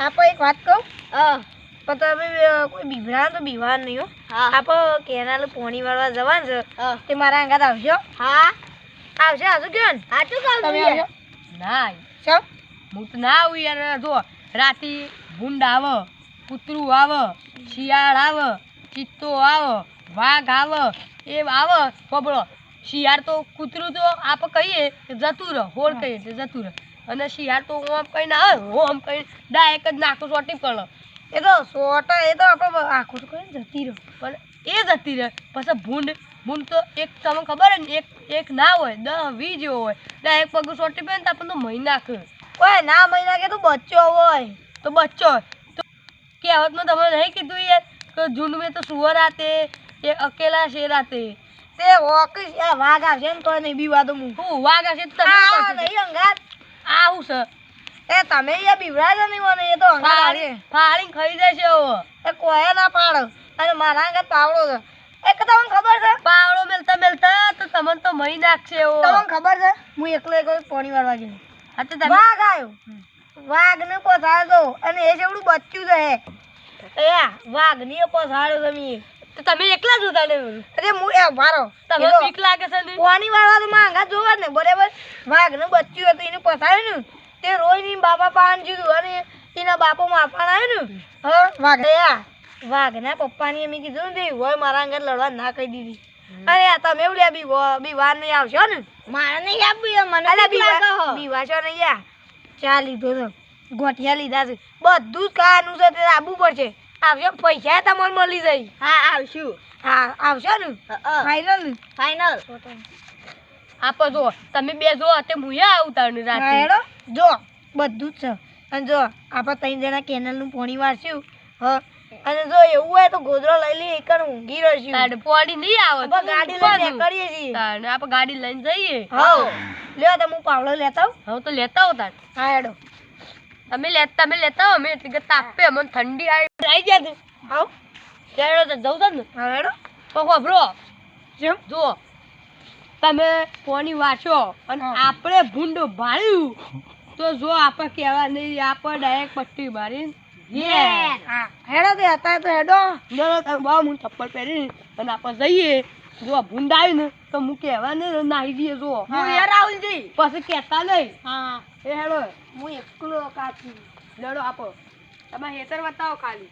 આપો એક વાત કહું? હા. પણ તમે કોઈ બીવડા તો બીવા નહીં હો. આપો કેનાલ પોણી વાળવા જવાનું છે. તે મારા અંગાત આવજો. હા. આવશે આવજો કયો ને. સાચું કહું તમે આવજો. ના શું? હું તો ના આવું યાર જો રાતે ભૂંડ આવે કૂતરું આવે શિયાળ આવે ચિત્તો આવે વાઘ આવે એ આવે બબડો શિયાળ તો કૂતરું તો આપણે કહીએ જતું રહે હોળ કહીએ જતું રહે. અને શિયાળ તો ઓમ કહીને આવે આમ કહીને ડાયરેક્ટ જ નાખું સોટી પણ એ તો સોટા એ તો આપણે આખું તો કરીને જતી રહ્યો પણ એ જતી રહે. પછી ભૂંડ ભૂંડ તો એક તમને ખબર ને એક એક ના હોય દસ વી જેવો હોય. ડાયરેક્ટ પગ સોટી પડે ને તો આપણને મહી નાખે. ઓય ના મહિના કે તું બચ્ચો હોય. તો બચ્ચો તો કહેવતમાં તમે નહીં કીધું યાર કે ઝુંડ મેં તો સુવર આતે એ અકેલા શેર આતે. તે આ વાઘ આવશે ને તો નહીં બીવા તો હું હું વાઘ આવશે તો. નહીં અંગાત. આવું છે. એ તમે એ બીવડા નહીં મને એ તો ફાળી ખાઈ જશે હવે એ કોઈ ના પાડો. અને મારા અંગાત પાવડો છે. એક તમને ખબર છે? પાવડો મેલતા મેલતા તો તમને તો મહી નાખશે એવો તમને ખબર છે? હું એકલો એકલો પાણી વાળવા ગયો. હા તો તમે વાઘ આવ્યો. વાઘ ને પોસાડ્યો અને એ જેવડું બચ્યું છે એ વાઘ ને પોસાડ્યો તમે તો તમે એકલા જ હતા ને અરે હું એ વારો તમે બીક લાગે છે ને કોની વાળા તો માંગા જોવા ને બરાબર? વાઘ ને બચ્ચું હતું એને પસાયું ને. તે રોઈ ની બાપા પાન જીધું અને એના બાપો મારવાના આવ્યું ને. હા વાઘ. આ વાઘના પપ્પાની એમ કીધું ને ભાઈ હોય મારા અંગત લડવા ના કહી દીધી. અરે આ તમે એવું બી બી વાર નહીં આવશો ને. મારે નહીં આપવું મને અરે બી બી છો નહીં યા. ચા લીધો તો ગોઠિયા લીધા છે. બધું જ ખાવાનું છે તે આવવું પડશે આવશો પૈસા તમારે મળી જાય. હા આવશું. હા આવશો ને? ફાઈનલ ફાઈનલ આપો જો તમે બે જો તે મુયા આવું તારને રાતે. જો બધું જ છે. અને જો આપણે ત્રણ જણા કેનલનું પાણી વારશું હ. અને જો એવું હોય તો ગોદરો લઈ લઈએ એકણ ઊંઘી રહીશું. તારે પોડી નહીં આવે તો ગાડી લઈને કરીએ છીએ. તારને આપણે ગાડી લઈને જઈએ. હા લ્યો તો હું પાવડો લેતા આવું. હું તો લેતા હો તાર. હા હેડો. તમે લેતા તમે લેતા અમે એટલી કે તાપે અમને ઠંડી આવી. આવી ગયા તું. આવ. ત્યારે તો જવું તું ને. હા હેડો. જેમ જુઓ. તમે પોની વાંચો અને આપણે ભૂંડ ભાળ્યું. તો જો આપણે કહેવા નહીં આપણે ડાયરેક્ટ પટ્ટી મારી હેડો તે હતા તો હેડો. બહુ હું ચપ્પલ પહેરી અને આપણે જઈએ. જો ભૂંડ આવી ને તો હું કહેવા ને નાહી દઈએ જો. હા. રાહુલજી પછી કહેતા નહીં. હા. એ હેડો. હું એકલો કાચી. લડો આપો. તમે હેતર બતાવો ખાલી.